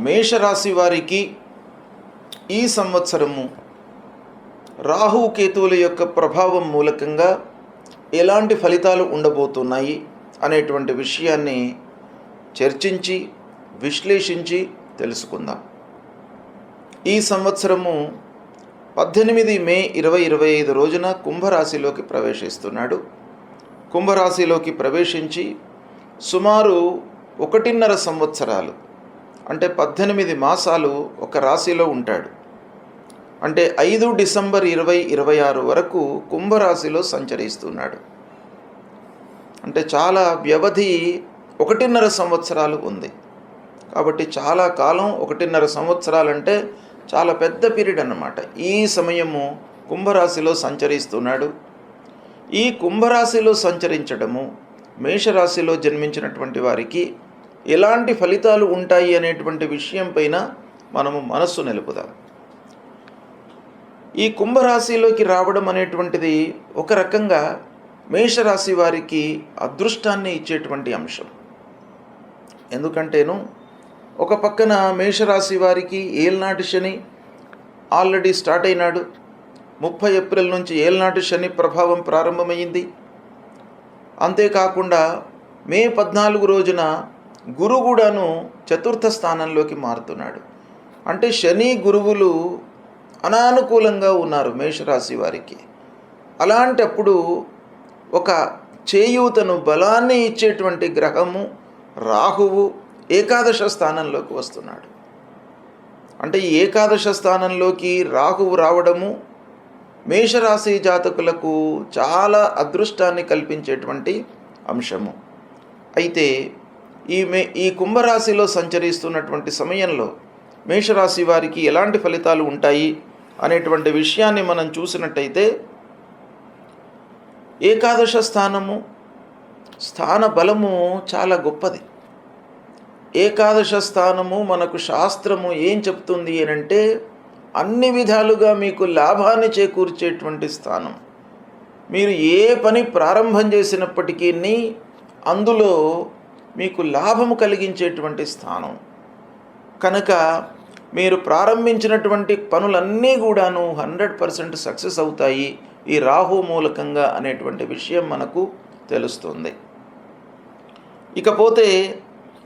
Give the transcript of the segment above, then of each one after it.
మేషరాశి వారికి ఈ సంవత్సరము రాహు కేతువుల యొక్క ప్రభావం మూలకంగా ఎలాంటి ఫలితాలు ఉండబోతున్నాయి అనేటువంటి విషయాన్ని చర్చించి విశ్లేషించి తెలుసుకుందాం. ఈ సంవత్సరము పద్దెనిమిది మే ఇరవై ఇరవై ఐదు రోజున కుంభరాశిలోకి ప్రవేశిస్తున్నాడు. కుంభరాశిలోకి ప్రవేశించి సుమారు ఒకటిన్నర సంవత్సరాలు అంటే పద్దెనిమిది మాసాలు ఒక రాశిలో ఉంటాడు. అంటే ఐదు డిసెంబర్ ఇరవై ఇరవై ఆరు వరకు కుంభరాశిలో సంచరిస్తున్నాడు. అంటే చాలా వ్యవధి ఒకటిన్నర సంవత్సరాలు ఉంది. కాబట్టి చాలా కాలం ఒకటిన్నర సంవత్సరాలంటే చాలా పెద్ద పీరియడ్ అన్నమాట. ఈ సమయము కుంభరాశిలో సంచరిస్తున్నాడు. ఈ కుంభరాశిలో సంచరించడము మేషరాశిలో జన్మించినటువంటి వారికి ఎలాంటి ఫలితాలు ఉంటాయి అనేటువంటి విషయం పైన మనము మనస్సు నిలుపుదాం. ఈ కుంభరాశిలోకి రావడం అనేటువంటిది ఒక రకంగా మేషరాశి వారికి అదృష్టాన్ని ఇచ్చేటువంటి అంశం. ఎందుకంటేను ఒక పక్కన మేషరాశి వారికి ఏల్నాటి శని ఆల్రెడీ స్టార్ట్ అయినాడు. ముప్పై ఏప్రిల్ నుంచి ఏల్నాటి శని ప్రభావం ప్రారంభమైంది. అంతేకాకుండా మే పద్నాలుగు రోజున గురు కూడాను చతుర్థ స్థానంలోకి మారుతున్నాడు. అంటే శని గురువులు అనానుకూలంగా ఉన్నారు మేషరాశి వారికి. అలాంటప్పుడు ఒక చేయూతను బలాన్ని ఇచ్చేటువంటి గ్రహము రాహువు ఏకాదశ స్థానంలోకి వస్తున్నాడు. అంటే ఈ ఏకాదశ స్థానంలోకి రాహువు రావడము మేషరాశి జాతకులకు చాలా అదృష్టాన్ని కల్పించేటువంటి అంశము. అయితే ఈ మే ఈ కుంభరాశిలో సంచరిస్తున్నటువంటి సమయంలో మేషరాశి వారికి ఎలాంటి ఫలితాలు ఉంటాయి అనేటువంటి విషయాన్ని మనం చూసినట్టయితే ఏకాదశ స్థానము స్థాన బలము చాలా గొప్పది. ఏకాదశ స్థానము మనకు శాస్త్రము ఏం చెప్తుంది అనంటే అన్ని విధాలుగా మీకు లాభాన్ని చేకూర్చేటువంటి స్థానం. మీరు ఏ పని ప్రారంభం చేసినప్పటికీ అందులో మీకు లాభము కలిగించేటువంటి స్థానం. కనుక మీరు ప్రారంభించినటువంటి పనులన్నీ కూడాను హండ్రెడ్ పర్సెంట్ సక్సెస్ అవుతాయి ఈ రాహు మూలకంగా అనేటువంటి విషయం మనకు తెలుస్తుంది. ఇకపోతే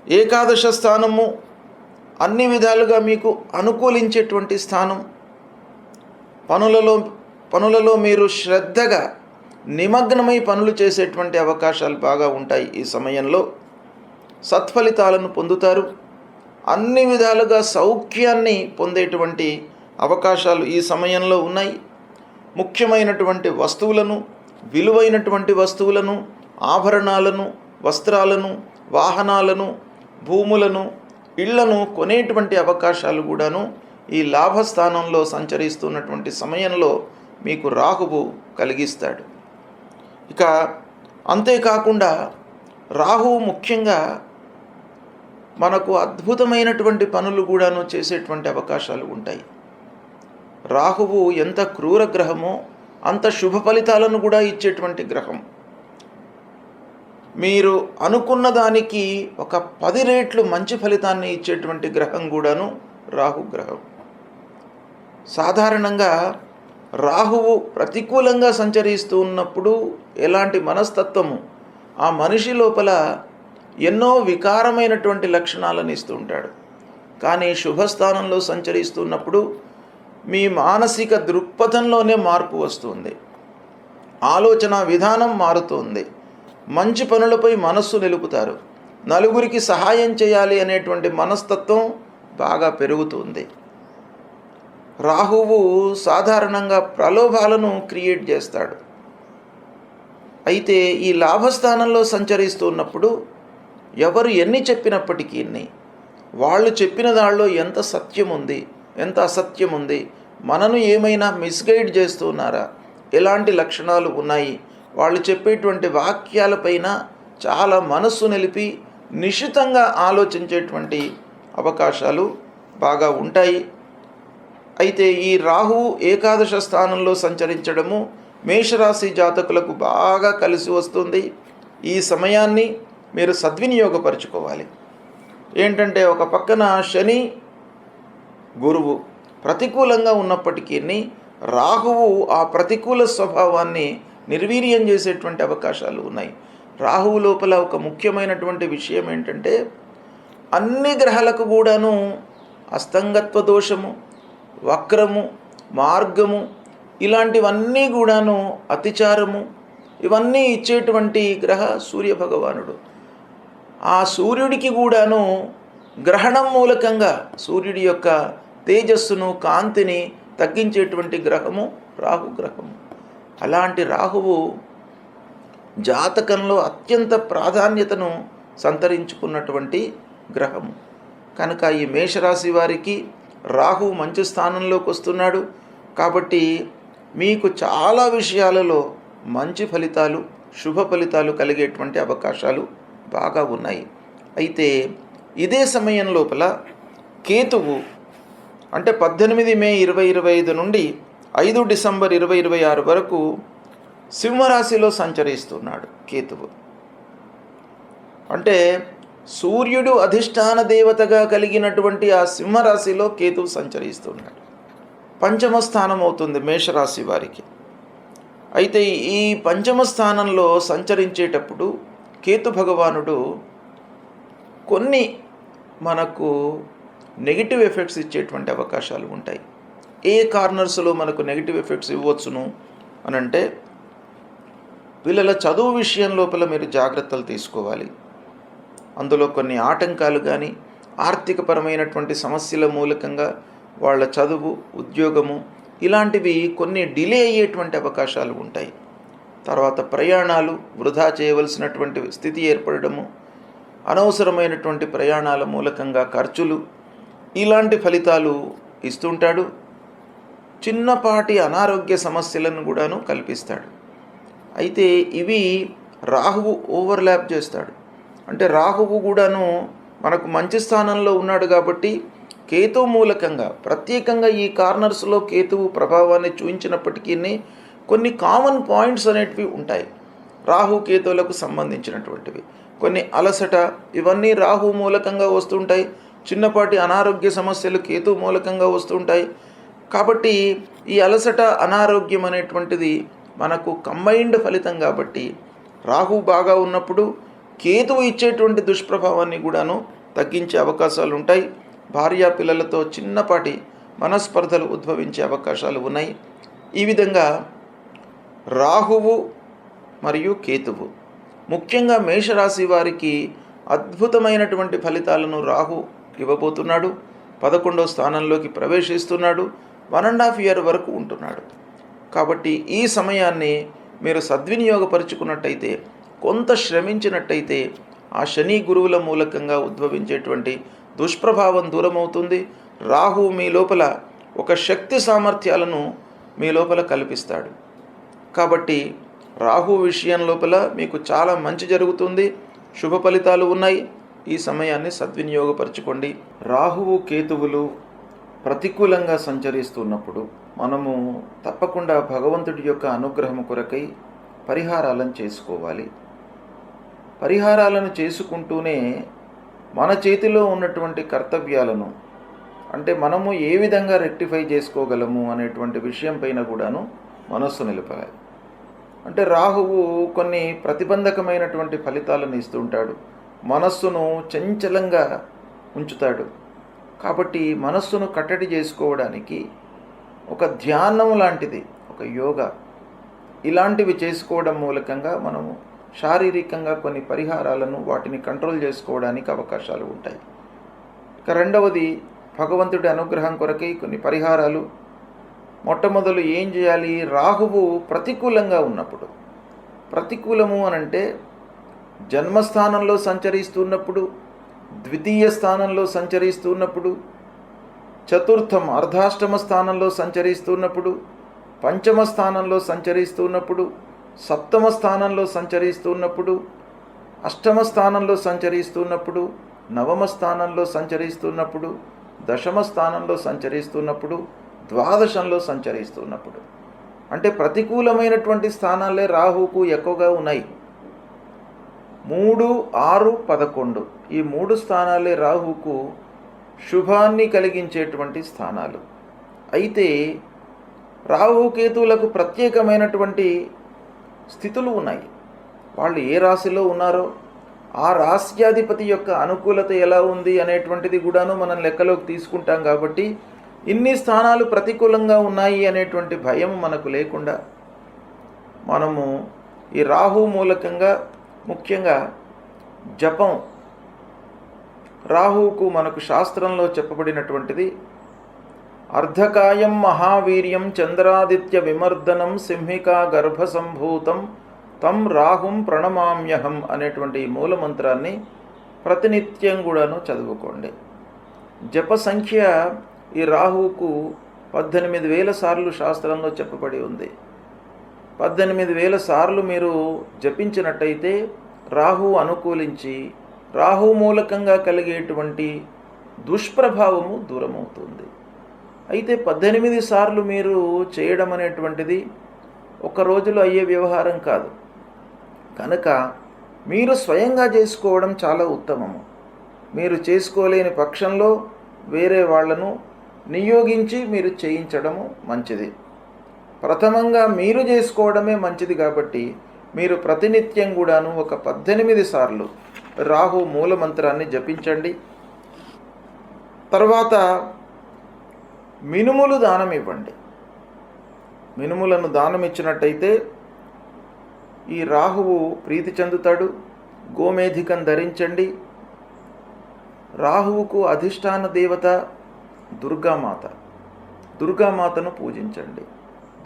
ఏకాదశ స్థానము అన్ని విధాలుగా మీకు అనుకూలించేటువంటి స్థానం. పనులలో పనులలో మీరు శ్రద్ధగా నిమగ్నమై పనులు చేసేటువంటి అవకాశాలు బాగా ఉంటాయి ఈ సమయంలో. సత్ఫలితాలను పొందుతారు. అన్ని విధాలుగా సౌఖ్యాన్ని పొందేటువంటి అవకాశాలు ఈ సమయంలో ఉన్నాయి. ముఖ్యమైనటువంటి వస్తువులను విలువైనటువంటి వస్తువులను ఆభరణాలను వస్త్రాలను వాహనాలను భూములను ఇళ్ళను కొనేటువంటి అవకాశాలు కూడాను ఈ లాభస్థానంలో సంచరిస్తున్నటువంటి సమయంలో మీకు రాహువు కలిగిస్తాడు. ఇక అంతేకాకుండా రాహువు ముఖ్యంగా మనకు అద్భుతమైనటువంటి పనులు కూడాను చేసేటువంటి అవకాశాలు ఉంటాయి. రాహువు ఎంత క్రూర గ్రహమో అంత శుభ ఫలితాలను కూడా ఇచ్చేటువంటి గ్రహం. మీరు అనుకున్న దానికి ఒక పది రేట్లు మంచి ఫలితాన్ని ఇచ్చేటువంటి గ్రహం కూడాను రాహు గ్రహం. సాధారణంగా రాహువు ప్రతికూలంగా సంచరిస్తూ ఉన్నప్పుడు ఎలాంటి మనస్తత్వము ఆ మనిషి లోపల ఎన్నో వికారమైనటువంటి లక్షణాలను ఇస్తూ ఉంటాడు. కానీ శుభస్థానంలో సంచరిస్తున్నప్పుడు మీ మానసిక దృక్పథంలోనే మార్పు వస్తుంది. ఆలోచన విధానం మారుతుంది. మంచి పనులపై మనస్సు నిలుపుతారు. నలుగురికి సహాయం చేయాలి అనేటువంటి మనస్తత్వం బాగా పెరుగుతుంది. రాహువు సాధారణంగా ప్రలోభాలను క్రియేట్ చేస్తాడు. అయితే ఈ లాభస్థానంలో సంచరిస్తున్నప్పుడు ఎవరు ఎన్ని చెప్పినప్పటికీ వాళ్ళు చెప్పిన దానిలో ఎంత సత్యం ఉంది ఎంత అసత్యం ఉంది మనను ఏమైనా మిస్గైడ్ చేస్తున్నారా ఎలాంటి లక్షణాలు ఉన్నాయి? వాళ్ళు చెప్పేటువంటి వాక్యాలపైన చాలా మనస్సు నిలిపి నిశితంగా ఆలోచించేటువంటి అవకాశాలు బాగా ఉంటాయి. అయితే ఈ రాహువు ఏకాదశ స్థానంలో సంచరించడము మేషరాశి జాతకులకు బాగా కలిసి వస్తుంది. ఈ సమయాన్ని మీరు సద్వినియోగపరచుకోవాలి. ఏంటంటే ఒక పక్కన శని గురువు ప్రతికూలంగా ఉన్నప్పటికీ రాహువు ఆ ప్రతికూల స్వభావాన్ని నిర్వీర్యం చేసేటువంటి అవకాశాలు ఉన్నాయి. రాహువు లోపల ఒక ముఖ్యమైనటువంటి విషయం ఏంటంటే అన్ని గ్రహాలకు కూడాను అస్తంగత్వ దోషము వక్రము మార్గము ఇలాంటివన్నీ కూడాను అతిచారము ఇవన్నీ ఇచ్చేటువంటి గ్రహ సూర్య భగవానుడు. ఆ సూర్యుడికి కూడాను గ్రహణం మూలకంగా సూర్యుడి యొక్క తేజస్సును కాంతిని తగ్గించేటువంటి గ్రహము రాహుగ్రహము అలాంటి రాహువు జాతకంలో అత్యంత ప్రాధాన్యతను సంతరించుకున్నటువంటి గ్రహము. కనుక ఈ మేషరాశి వారికి రాహు మంచి స్థానంలోకి వస్తున్నాడు. కాబట్టి మీకు చాలా విషయాలలో మంచి ఫలితాలు శుభ ఫలితాలు కలిగేటువంటి అవకాశాలు బాగా ఉన్నాయి. అయితే ఇదే సమయం లోపల కేతువు అంటే పద్దెనిమిది మే ఇరవై ఇరవై ఐదు నుండి ఐదు డిసెంబర్ ఇరవై ఇరవై ఆరు వరకు సింహరాశిలో సంచరిస్తున్నాడు కేతువు. అంటే సూర్యుడు అధిష్టాన దేవతగా కలిగినటువంటి ఆ సింహరాశిలో కేతువు సంచరిస్తున్నాడు. పంచమ స్థానం అవుతుంది మేషరాశి వారికి. అయితే ఈ పంచమ స్థానంలో సంచరించేటప్పుడు కేతు భగవానుడు కొన్ని మనకు నెగిటివ్ ఎఫెక్ట్స్ ఇచ్చేటువంటి అవకాశాలు ఉంటాయి. ఏ కార్నర్స్లో మనకు నెగిటివ్ ఎఫెక్ట్స్ ఇవ్వచ్చును అని అంటే పిల్లల చదువు విషయం లోపల మీరు జాగ్రత్తలు తీసుకోవాలి. అందులో కొన్ని ఆటంకాలు కానీ ఆర్థికపరమైనటువంటి సమస్యల మూలకంగా వాళ్ళ చదువు ఉద్యోగము ఇలాంటివి కొన్ని డిలే అయ్యేటువంటి అవకాశాలు ఉంటాయి. తర్వాత ప్రయాణాలు వృధా చేయవలసినటువంటి స్థితి ఏర్పడము అనవసరమైనటువంటి ప్రయాణాల మూలకంగా ఖర్చులు ఇలాంటి ఫలితాలు ఇస్తుంటాడు. చిన్నపాటి అనారోగ్య సమస్యలను కూడాను కల్పిస్తాడు. అయితే ఇవి రాహువు ఓవర్లాప్ చేస్తాడు. అంటే రాహువు కూడాను మనకు మంచి స్థానంలో ఉన్నాడు కాబట్టి కేతువు మూలకంగా ప్రత్యేకంగా ఈ కార్నర్స్లో కేతువు ప్రభావాన్ని చూపించినప్పటికీ కొన్ని కామన్ పాయింట్స్ అనేటివి ఉంటాయి. రాహు కేతువులకు సంబంధించినటువంటివి. కొన్ని అలసట ఇవన్నీ రాహు మూలకంగా వస్తుంటాయి. చిన్నపాటి అనారోగ్య సమస్యలు కేతు మూలకంగా వస్తుంటాయి. కాబట్టి ఈ అలసట అనారోగ్యం అనేటువంటిది మనకు కంబైన్డ్ ఫలితం కాబట్టి రాహు బాగా ఉన్నప్పుడు కేతువు ఇచ్చేటువంటి దుష్ప్రభావాన్ని కూడాను తగ్గించే అవకాశాలు ఉంటాయి. భార్యా పిల్లలతో చిన్నపాటి మనస్పర్ధలు ఉద్భవించే అవకాశాలు ఉన్నాయి. ఈ విధంగా రాహువు మరియు కేతువు. ముఖ్యంగా మేషరాశి వారికి అద్భుతమైనటువంటి ఫలితాలను రాహు ఇవ్వబోతున్నాడు. పదకొండవ స్థానంలోకి ప్రవేశిస్తున్నాడు. వన్ అండ్ హాఫ్ ఇయర్ వరకు ఉంటున్నాడు. కాబట్టి ఈ సమయాన్ని మీరు సద్వినియోగపరుచుకున్నట్టయితే కొంత శ్రమించినట్టయితే ఆ శని గురువుల మూలకంగా ఉద్భవించేటువంటి దుష్ప్రభావం దూరమవుతుంది. రాహు మీ లోపల ఒక శక్తి సామర్థ్యాలను మీ లోపల కల్పిస్తాడు. కాబట్టి రాహు విషయం లోపల మీకు చాలా మంచి జరుగుతుంది. శుభ ఫలితాలు ఉన్నాయి. ఈ సమయాన్ని సద్వినియోగపరచుకోండి. రాహువు కేతువులు ప్రతికూలంగా సంచరిస్తున్నప్పుడు మనము తప్పకుండా భగవంతుడి యొక్క అనుగ్రహం కొరకై పరిహారాలను చేసుకోవాలి. పరిహారాలను చేసుకుంటూనే మన చేతిలో ఉన్నటువంటి కర్తవ్యాలను అంటే మనము ఏ విధంగా రెక్టిఫై చేసుకోగలము అనేటువంటి విషయం పైన కూడాను మనస్సు నిలపాలి. అంటే రాహువు కొన్ని ప్రతిబంధకమైనటువంటి ఫలితాలను ఇస్తుంటాడు. మనస్సును చంచలంగా ఉంచుతాడు. కాబట్టి మనస్సును కట్టడి చేసుకోవడానికి ఒక ధ్యానం లాంటిది ఒక యోగా ఇలాంటివి చేసుకోవడం మూలకంగా మనము శారీరకంగా కొన్ని పరిహారాలను వాటిని కంట్రోల్ చేసుకోవడానికి అవకాశాలు ఉంటాయి. ఇక రెండవది భగవంతుడి అనుగ్రహం కొరకై కొన్ని పరిహారాలు మొట్టమొదలు ఏం చేయాలి? రాహువు ప్రతికూలంగా ఉన్నప్పుడు. ప్రతికూలము అనంటే జన్మస్థానంలో సంచరిస్తున్నప్పుడు ద్వితీయ స్థానంలో సంచరిస్తున్నప్పుడు చతుర్థం అర్ధాష్టమ స్థానంలో సంచరిస్తున్నప్పుడు పంచమ స్థానంలో సంచరిస్తున్నప్పుడు సప్తమ స్థానంలో సంచరిస్తున్నప్పుడు అష్టమ స్థానంలో సంచరిస్తున్నప్పుడు నవమ స్థానంలో సంచరిస్తున్నప్పుడు దశమ స్థానంలో సంచరిస్తున్నప్పుడు ద్వాదశంలో సంచరిస్తున్నప్పుడు. అంటే ప్రతికూలమైనటువంటి స్థానాలే రాహుకు ఎక్కువగా ఉన్నాయి. మూడు ఆరు పదకొండు ఈ మూడు స్థానాలే రాహుకు శుభాన్ని కలిగించేటువంటి స్థానాలు. అయితే రాహుకేతువులకు ప్రత్యేకమైనటువంటి స్థితులు ఉన్నాయి. వాళ్ళు ఏ రాశిలో ఉన్నారో ఆ రాశ్యాధిపతి యొక్క అనుకూలత ఎలా ఉంది అనేటువంటిది కూడాను మనం లెక్కలోకి తీసుకుంటాం కాబట్టి ఇన్ని స్థానాలు ప్రతికూలంగా ఉన్నాయి అనేటువంటి భయం మనకు లేకుండా మనము ఈ రాహు మూలకంగా ముఖ్యంగా జపం రాహువుకు మనకు శాస్త్రంలో చెప్పబడినటువంటిది అర్ధకాయం మహావీర్యం చంద్రాదిత్య విమర్దనం సింహికా గర్భసంభూతం తం రాహుం ప్రణమామ్యహం అనేటువంటి ఈ మూల మంత్రాన్ని ప్రతినిత్యం కూడాను చదువుకోండి. జప సంఖ్య ఈ రాహువుకు పద్దెనిమిది వేల సార్లు శాస్త్రంలో చెప్పబడి ఉంది. పద్దెనిమిది వేల సార్లు మీరు జపించినట్టయితే రాహు అనుకూలించి రాహు మూలకంగా కలిగేటువంటి దుష్ప్రభావము దూరమవుతుంది. అయితే పద్దెనిమిది సార్లు మీరు చేయడం అనేటువంటిది ఒక రోజులో అయ్యే వ్యవహారం కాదు. కనుక మీరు స్వయంగా చేసుకోవడం చాలా ఉత్తమము. మీరు చేసుకోలేని పక్షంలో వేరే వాళ్ళను నియోగించి మీరు చేయించడము మంచిది. ప్రథమంగా మీరు చేసుకోవడమే మంచిది కాబట్టి మీరు ప్రతినిత్యం కూడాను ఒక పద్దెనిమిది సార్లు రాహు మూల మంత్రాన్ని జపించండి. తర్వాత మినుములు దానం ఇవ్వండి. మినుములను దానం ఇచ్చినట్టయితే ఈ రాహువు ప్రీతి చెందుతాడు. గోమేధికం ధరించండి. రాహువుకు అధిష్టాన దేవత దుర్గామాత. దుర్గామాతను పూజించండి.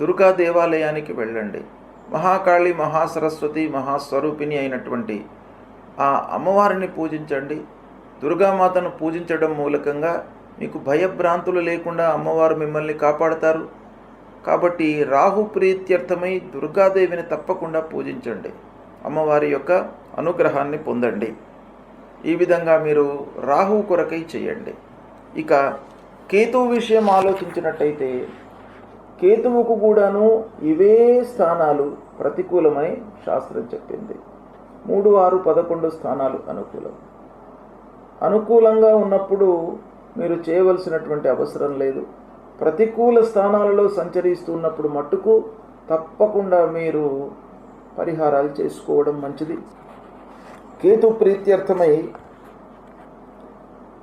దుర్గా దేవాలయానికి వెళ్ళండి. మహాకాళి మహాసరస్వతి మహాస్వరూపిణి అయినటువంటి ఆ అమ్మవారిని పూజించండి. దుర్గామాతను పూజించడం మూలకంగా మీకు భయభ్రాంతులు లేకుండా అమ్మవారు మిమ్మల్ని కాపాడతారు. కాబట్టి రాహు ప్రీత్యర్థమై దుర్గాదేవిని తప్పకుండా పూజించండి. అమ్మవారి యొక్క అనుగ్రహాన్ని పొందండి. ఈ విధంగా మీరు రాహు కొరకై చేయండి. ఇక కేతువు విషయం ఆలోచించినట్టయితే కేతువుకు కూడాను ఇవే స్థానాలు ప్రతికూలమని శాస్త్రం చెప్పింది. మూడు ఆరు పదకొండు స్థానాలు అనుకూలం. అనుకూలంగా ఉన్నప్పుడు మీరు చేయవలసినటువంటి అవసరం లేదు. ప్రతికూల స్థానాలలో సంచరిస్తున్నప్పుడు మట్టుకు తప్పకుండా మీరు పరిహారాలు చేసుకోవడం మంచిది. కేతు ప్రీత్యర్థమై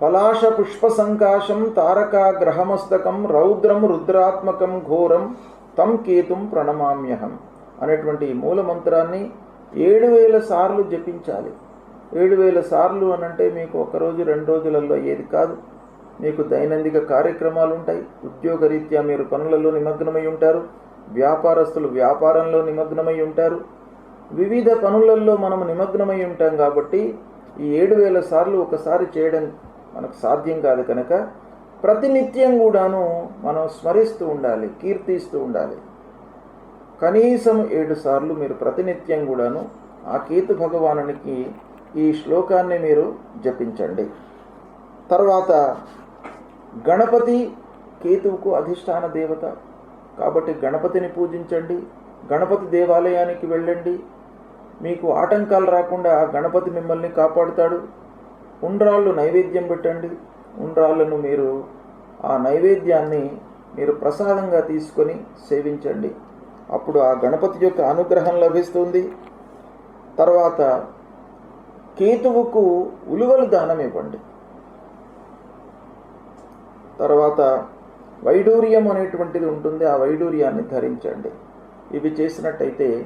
పలాశ పుష్ప సంకాశం తారక గ్రహమస్తకం రౌద్రం రుద్రాత్మకం ఘోరం తం కేతుం ప్రణమామ్యహం అనేటువంటి ఈ మూల మంత్రాన్ని ఏడు వేల సార్లు జపించాలి. ఏడు వేల సార్లు అనంటే మీకు ఒకరోజు రెండు రోజులలో అయ్యేది కాదు. మీకు దైనందిక కార్యక్రమాలు ఉంటాయి ఉద్యోగరీత్యా మీరు పనులలో నిమగ్నమై ఉంటారు. వ్యాపారస్తులు వ్యాపారంలో నిమగ్నమై ఉంటారు. వివిధ పనులలో మనం నిమగ్నమై ఉంటాం కాబట్టి ఈ ఏడు వేల సార్లు ఒకసారి చేయడం మనకు సాధ్యం కాదు కనుక ప్రతినిత్యం కూడాను మనం స్మరిస్తూ ఉండాలి కీర్తిస్తూ ఉండాలి. కనీసం ఏడు సార్లు మీరు ప్రతినిత్యం కూడాను ఆ కేతు భగవానునికి ఈ శ్లోకాన్ని మీరు జపించండి. తర్వాత గణపతి కేతువుకు అధిష్టాన దేవత. కాబట్టి గణపతిని పూజించండి గణపతి దేవాలయానికి వెళ్ళండి. మీకు ఆటంకాలు రాకుండా గణపతి మిమ్మల్ని కాపాడుతాడు. ఉండ్రాళ్ళు నైవేద్యం పెట్టండి. ఉండ్రాళ్ళను మీరు ఆ నైవేద్యాన్ని మీరు ప్రసాదంగా తీసుకొని సేవించండి. అప్పుడు ఆ గణపతి యొక్క అనుగ్రహం లభిస్తుంది. తర్వాత కేతువుకు ఉలువలు దానం ఇవ్వండి. తర్వాత వైడూర్యం అనేటువంటిది ఉంటుంది ఆ వైడూర్యాన్ని ధరించండి. ఇవి చేసినట్టయితే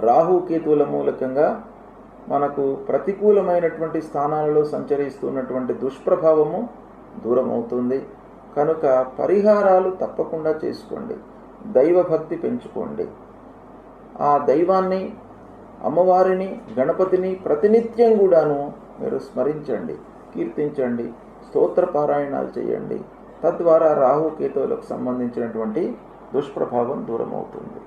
రాహు కేతువుల మూలకంగా మనకు ప్రతికూలమైనటువంటి స్థానాలలో సంచరిస్తున్నటువంటి దుష్ప్రభావము దూరం అవుతుంది కనుక పరిహారాలు తప్పకుండా చేసుకోండి. దైవభక్తి పెంచుకోండి. ఆ దైవాన్ని అమ్మవారిని గణపతిని ప్రతినిత్యం కూడాను మీరు స్మరించండి కీర్తించండి స్తోత్ర పారాయణాలు చేయండి. తద్వారా రాహు కేతువులకు సంబంధించినటువంటి దుష్ప్రభావం దూరం అవుతుంది